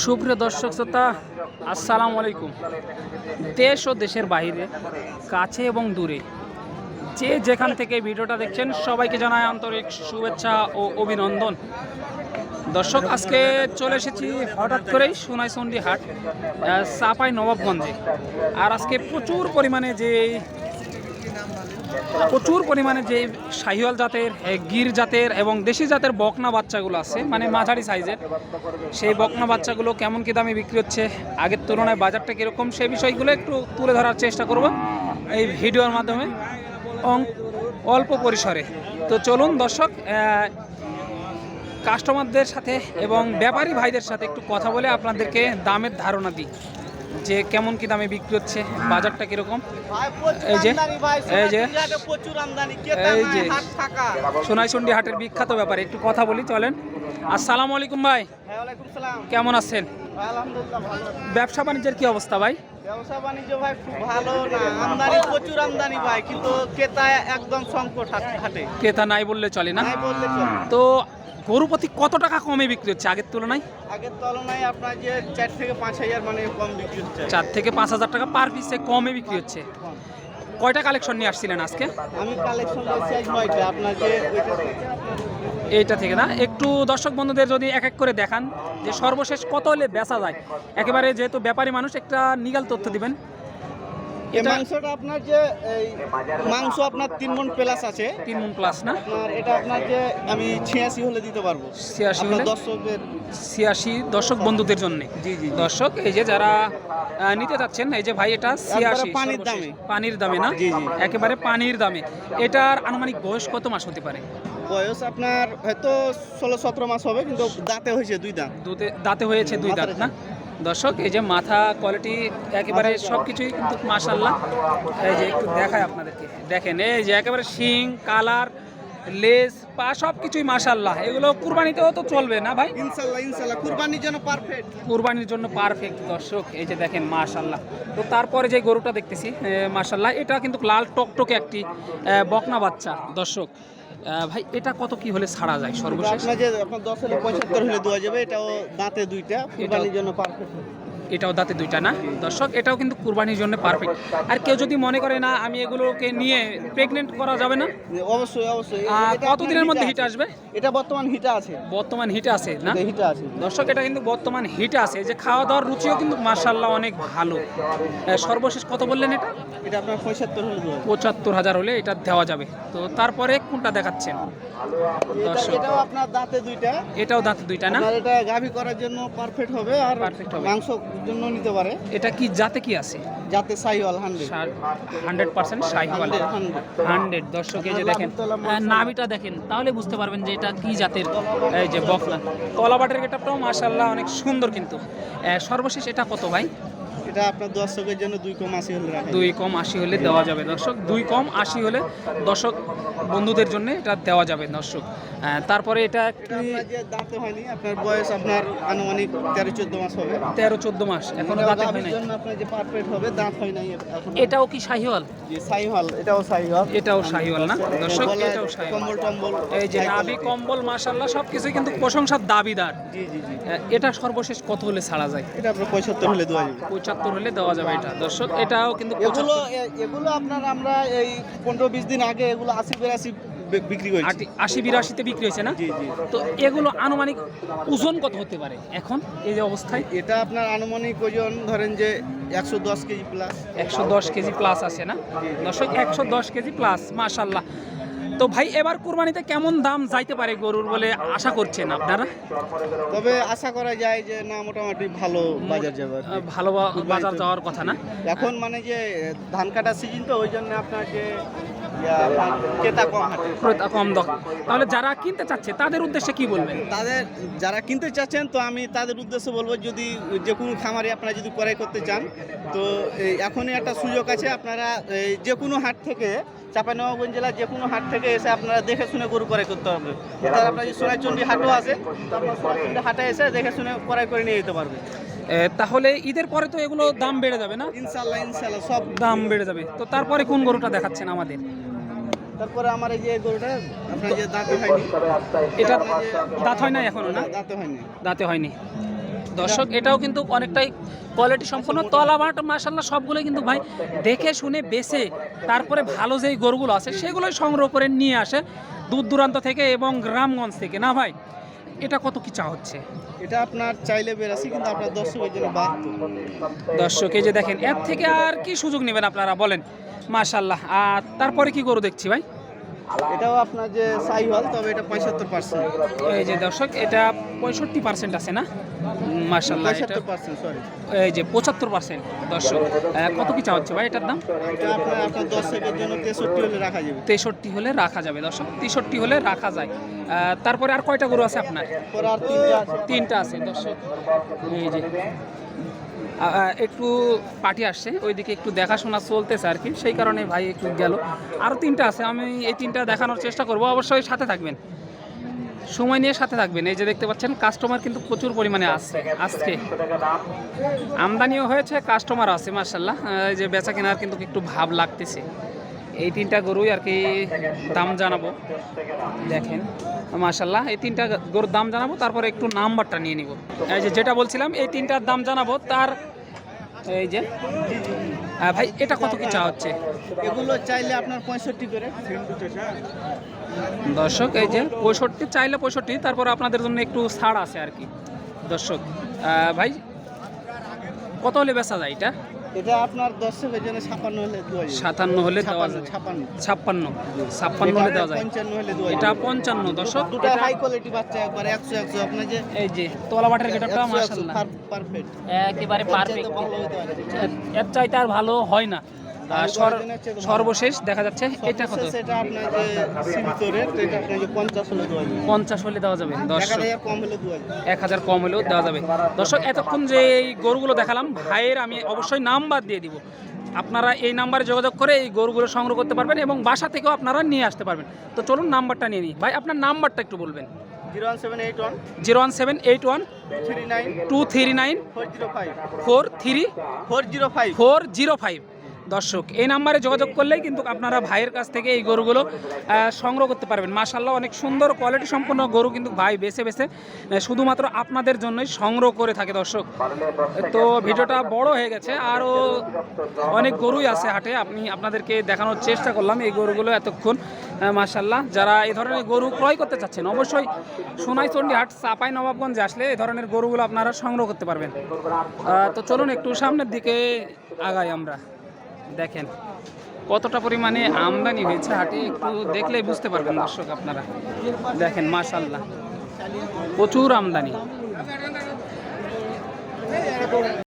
সুপ্রিয় দর্শক শ্রোতা, আসসালামু আলাইকুম। দেশ ও দেশের বাইরে, কাছে এবং দূরে যে যেখান থেকে ভিডিওটা দেখছেন, সবাইকে জানায় আন্তরিক শুভেচ্ছা ও অভিনন্দন। দর্শক, আজকে চলে এসেছি হঠাৎ করেই সোনাইচন্ডী হাট চাপাই নবাবগঞ্জে। আর আজকে প্রচুর পরিমাণে যে প্রচুর পরিমাণে যে শাহিওয়াল জাতের গির জাতের এবং দেশি জাতের বকনা বাচ্চাগুলো আছে মানে মাঝারি সাইজের। সেই বকনা বাচ্চাগুলো কেমন কী দামে বিক্রি হচ্ছে, আগের তুলনায় বাজারটা কীরকম সেই বিষয়গুলো একটু তুলে ধরার চেষ্টা করব এই ভিডিওর মাধ্যমে। অল্প পরিসরে। তো চলুন দর্শক কাস্টমারদের সাথে এবং ব্যাপারী ভাইদের সাথে একটু কথা বলে আপনাদেরকে দামের ধারণা দিই। যে কেমন কি দামে বিক্রি হচ্ছে বাজারটা কীরকম? এই যে, এই যে, প্রচুর আমদানি এই যে। সোনাইচন্ডী হাটের বিখ্যাত ব্যাপারে একটু কথা বলি চলেন। আসসালামু আলাইকুম ভাই। হ্যাঁ, কেমন আছেন? ব্যবসা বাণিজ্যের কি অবস্থা ভাই? ব্যবসা বাণিজ্য ভাই খুব ভালো না আমদানি প্রচুর আমদানি ভাই কিন্তু ক্রেতা একদম সংকট হাট- ক্রেতা নাই বললে চলে না। তো গরু প্রতি কত টাকা কমে বিক্রি হচ্ছে আগের তুলনায়? আগের তুলনায় আপনার যে চার থেকে পাঁচ হাজার মানে কম বিক্রি হচ্ছে। চার থেকে পাঁচ হাজার টাকা পার পিসে কমে বিক্রি হচ্ছে। কয়টা কালেকশন নিয়ে আসছিলেন আজকে? আমি কালেকশন নয়টা আপনার যে এইটা থেকে না? একটু দর্শক বন্ধুদের যদি এক এক করে দেখান যে সর্বশেষ কত হলে বেচা যায়? একেবারে যেহেতু ব্যাপারী মানুষ একটা নিগাল তথ্য দিবেন। এই মাংসটা আপনার যে এই মাংস আপনার তিন মন প্লাস আছে। তিন মুন প্লাস না? আপনার এটা আপনার যে আমি ছিয়াশি হলে দিতে পারব। ছিয়াশি হলে? দর্শকের ছিয়াশি দর্শক বন্ধুদের জন্য। জি জি দর্শক এই যে যারা নিতে চাচ্ছেন এই যে ভাই এটা ছিয়াশি পানির দামে। পানির দামে না? জি, জি। একেবারে পানির দামে। এটার আনুমানিক বয়স কত মাস হতে পারে? বয়স আপনার হয়তো ষোলো সতেরো মাস হবে কিন্তু দাঁতে হয়েছে দুই দাঁত। দুতে দাঁতে হয়েছে দুই দাঁত না? দর্শক এই যে মাথা কোয়ালিটি একেবারে সব কিছুই কিন্তু মাসাল্লাহ এই যে একটু দেখায় আপনাদেরকে। দেখেন এই যে একেবারে শিং কালার লেস পা সব কিছুই মাশাল্লাহ এগুলো কুরবানিতেও তো চলবে না ভাই? ইনশাল্লাহ ইনশাল্লাহ কুরবানির জন্য পারফেক্ট কুরবানির জন্য পারফেক্ট দর্শক এই যে দেখেন মাশাল্লাহ তো তারপরে যে গরুটা দেখতেছি মাশাল্লাহ এটা কিন্তু লাল টকটকে একটি বকনা বাচ্চা দর্শক। ভাই এটা কত কি হলে ছাড়া যায় সর্বশেষ? আপনার যে আপনার দশ হলে পঁচাত্তর হলে দেওয়া যাবে এটাও দাঁতে দুইটা। কুরবানির জন্য পারফেক্ট এটাও দাঁতে দুইটা না? দর্শক এটাও কিন্তু কুরবানির জন্য পারফেক্ট আর কেউ যদি মনে করে না আমি এগুলোকে নিয়ে প্রেগনেন্ট করা যাবে না? অবশ্যই অবশ্যই। কতদিনের মধ্যে হিট আসবে? এটা বর্তমান হিটে আছে। বর্তমান হিটে আছে না? হিটে আছে। দর্শক এটা কিন্তু বর্তমান হিটে আছে। যে খাওয়া দাওয়ার রুচিও কিন্তু মার্শাল্লাহ অনেক ভালো। সর্বশেষ কত বললেন এটা? এটা আপনার পঁচাত্তর হলে পঁচাত্তর হাজার হলে এটা দেওয়া যাবে। তো তারপরে কোনটা দেখাচ্ছেন? দর্শক। এটাও আপনার দাঁতে দুইটা। এটাও দাঁতে দুইটা না? এটা গাভী করার জন্য পারফেক্ট হবে আর। মাংস জন্য নিতে পারে। এটা কি জাতে কি আছে? যাতে Sahiwal hundred hundred percent Sahiwal hundred. দর্শক এই যে দেখেন নাভিটা দেখেন তাহলে বুঝতে পারবেন যে এটা কি জাতের এই যে বকনা। কলাবাটের গেটআপটাও মাশাল্লাহ অনেক সুন্দর কিন্তু। সর্বশেষ এটা কত ভাই? এটা আপনার দর্শকের জন্য দুই কম আশি হলে দুই কম আশি হলে দেওয়া যাবে দর্শক। দুই কম আশি হলে দর্শক বন্ধুদের জন্য এটা দেওয়া যাবে দর্শক। তারপরে এটা দাঁতে হয়নি আপনার বয়স আপনার আনুমানিক তেরো চোদ্দ মাস হবে। তেরো চোদ্দ মাস এখনও দাঁতে হয় নাই। আপনার যে পারফেক্ট হবে দাঁত হয় নাই এটাও কি শাহিওয়াল সাইহল এটাও সাইহল এটাও শাহিওয়াল না? দর্শক এটাও কম্বল টম্বল। এই যে নাভি কম্বল মাশাল্লাহ সব কিছুই কিন্তু প্রশংসার দাবিদার। জি জি জি। এটা সর্বশেষ কত হলে ছাড়া যায়? এটা আপনার পঁচাত্তর হলে দেওয়া যাবে। পঁচাত্তর হলে দেওয়া যাবে এটা। দর্শক এটাও কিন্তু এগুলো এগুলো আপনার আমরা এই পনেরো বিশ দিন আগে এগুলো আশি বিরাশি বিক্রি আটি- আশি বিরাশিতে বিক্রি হয়েছে না? তো এগুলো আনুমানিক ওজন কত হতে পারে এখন এই যে অবস্থায়? এটা আপনার আনুমানিক ওজন ধরেন যে একশো দশ কেজি প্লাস একশো দশ কেজি প্লাস আছে না? দর্শক একশো দশ কেজি প্লাস মাশাল্লাহ তো ভাই এবার কুরবানিতে কেমন দাম যাইতে পারে গরুর বলে আশা করছেন আপনারা? তবে আশা করা যায় যে না মোটামুটি ভালো বাজার যাবে আর ভালো বাজার যাওয়ার কথা না? এখন মানে যে ধান কাটার সিজন তো ওই জন্য আপনার যে ক্রেতা কম তাহলে যারা কিনতে চাচ্ছে তাদের উদ্দেশ্যে কি বলবেন? তাদের যারা কিনতে চাচ্ছেন তো আমি তাদের উদ্দেশ্যে বলব যদি যে কোনো খামারে আপনারা যদি ক্রয় করতে চান তো এখনই একটা সুযোগ আছে আপনারা যে কোনো হাট থেকে চাঁপাইনবাবগঞ্জ জেলার যে কোনো হাট থেকে এসে আপনারা দেখে শুনে গরু ক্রয় করতে হবে। তার আপনার যে সোনাইচন্ডী হাটও আছে তো আপনার হাটে এসে দেখে শুনে ক্রয় করে নিয়ে যেতে পারবে তাহলে ঈদের পরে তো এগুলো দাম বেড়ে যাবে না? ইনশাল্লাহ ইনশাল্লাহ সব দাম বেড়ে যাবে। তো তারপরে কোন গরুটা দেখাচ্ছেন আমাদের? তারপরে আমার এই যে গরুটা আপনার যে দাঁতে হয়নি এটা দাঁত হয় না এখনও না? দাঁতে হয়নি। দাঁতে হয়নি। দর্শক এটাও কিন্তু অনেকটাই কোয়ালিটি সম্পন্ন। তলাবাট মাসাল্লাহ সবগুলো কিন্তু ভাই দেখে শুনে বেছে তারপরে ভালো যেই গরুগুলো আছে সেগুলোই সংগ্রহ করে নিয়ে আসে দূর দূরান্ত থেকে এবং গ্রামগঞ্জ থেকে। না ভাই এটা কত কি চা হচ্ছে? এটা আপনার চাইলে বেরাসি কিন্তু আপনার দর্শকের জন্য দর্শক এই যে দেখেন এর থেকে আর কি সুযোগ নেবেন আপনারা বলেন? মাশাল্লাহ আর তারপরে কি গরু দেখছি ভাই? এটাও আপনার যে সাই হল তবে এটা পঁচাত্তর পার্সেন্ট এই যে দর্শক এটা পঁয়ষট্টি পার্সেন্ট আছে না? পঁচাত্তর পার্সেন্ট সরি এই যে পঁচাত্তর পার্সেন্ট দর্শক কত কি হচ্ছে ভাই এটার দাম? এটা আপনার আপনার জন্য তেষট্টি হলে রাখা যাবে। তেষট্টি হলে রাখা যাবে দর্শক। তেষট্টি হলে রাখা যায়। তারপরে আর কয়টা গরু আছে আপনার? আর তিনটা আছে। তিনটা আছে দর্শক। এই যে একটু পার্টি আসছে, ওইদিকে একটু দেখাশোনা চলতেছে আর কি, সেই কারণে ভাই একটু গেল। আরও তিনটা আছে, আমি এই তিনটা দেখানোর চেষ্টা করব, অবশ্যই সাথে থাকবেন। সময় নিয়ে সাথে থাকবেন, এই যে দেখতে পাচ্ছেন কাস্টমার কিন্তু প্রচুর পরিমাণে আসছে আজকে। আমদানিও হয়েছে কাস্টমার আছে মার্শাল্লাহ এই যে বেচা কেনার কিন্তু একটু ভাব লাগতেছে। এই তিনটা গরুই আর কি দাম জানাব। দেখেন মাশাল্লাহ এই তিনটা গরুর দাম জানাব তারপরে একটু নাম্বারটা নিয়ে নিব। এই যে যেটা বলছিলাম এই তিনটার দাম জানাব তার এই যে ভাই এটা কত কি চা হচ্ছে? এগুলো চাইলে আপনার পঁয়ষট্টি করে। দর্শক এই যে পঁয়ষট্টি চাইলে পঁয়ষট্টি তারপর আপনাদের জন্য একটু ছাড় আছে আর কি। দর্শক ভাই কত হলে বেচা যায় এটা? এটা আপনার দর্শকের জন্য ছাপান্ন হলে দেওয়া সাতান্ন হলে দেওয়া যাবে ছাপান্ন। ছাপ্পান্ন ছাপ্পান্ন হলে দেওয়া যায়। পঞ্চান্ন হলে দেওয়া এটা পঞ্চান্ন দর্শক দুটা হাই কোয়ালিটি বাচ্চা একবার একশো একশো। আপনার যে এই যে তোলাবাটের গেটটা মার্শাল্লাহ পারফেক্ট একেবারে পারফেক্ট এর চাইতে আর ভালো হয় না। সর্বশেষ দেখা যাচ্ছে। এটা কত? সর্বশেষ আপনার যে সীমিত রেট এটা আপনার যে পঞ্চাশ হলে দেওয়া যাবে। পঞ্চাশ হলে দেওয়া যাবে এক হাজার কম হলে দেওয়া যাবে। এক হাজার কম হলেও দেওয়া যাবে। দর্শক এতক্ষণ যে এই গরুগুলো দেখালাম ভাইয়ের আমি অবশ্যই নাম্বার দিয়ে দিব। আপনারা এই নাম্বারে যোগাযোগ করে এই গরুগুলো সংগ্রহ করতে পারবেন এবং বাসা থেকেও আপনারা নিয়ে আসতে পারবেন। তো চলুন নাম্বারটা নিয়ে নিই। ভাই আপনার নাম্বারটা একটু বলবেন। Zero one seven eight one zero one seven eight one three nine two three nine four zero five four three four zero five four zero five. দর্শক, এই নাম্বারে যোগাযোগ করলেই কিন্তু আপনারা ভাইয়ের কাছ থেকে এই গরুগুলো সংগ্রহ করতে পারবেন। মাশাল্লাহ অনেক সুন্দর কোয়ালিটি সম্পন্ন গরু কিন্তু ভাই বেছে বেছে শুধুমাত্র আপনাদের জন্যই সংগ্রহ করে থাকে দর্শক। তো ভিডিওটা বড় হয়ে গেছে, আরও অনেক গরুই আছে হাটে, আপনি আপনাদেরকে দেখানোর চেষ্টা করলাম এই গরুগুলো এতক্ষণ। মাশাল্লাহ যারা এই ধরনের গরু ক্রয় করতে চাচ্ছেন, অবশ্যই সোনাইচন্ডী হাট, চাপাই নবাবগঞ্জে আসলে এই ধরনের গরুগুলো আপনারা সংগ্রহ করতে পারবেন। তো চলুন একটু সামনের দিকে আগাই আমরা। দেখেন, কতটা পরিমাণে আমদানি হয়েছে, হাটে একটু দেখলেই বুঝতে পারবেন দর্শক আপনারা। দেখেন মাশাল্লাহ প্রচুর আমদানি।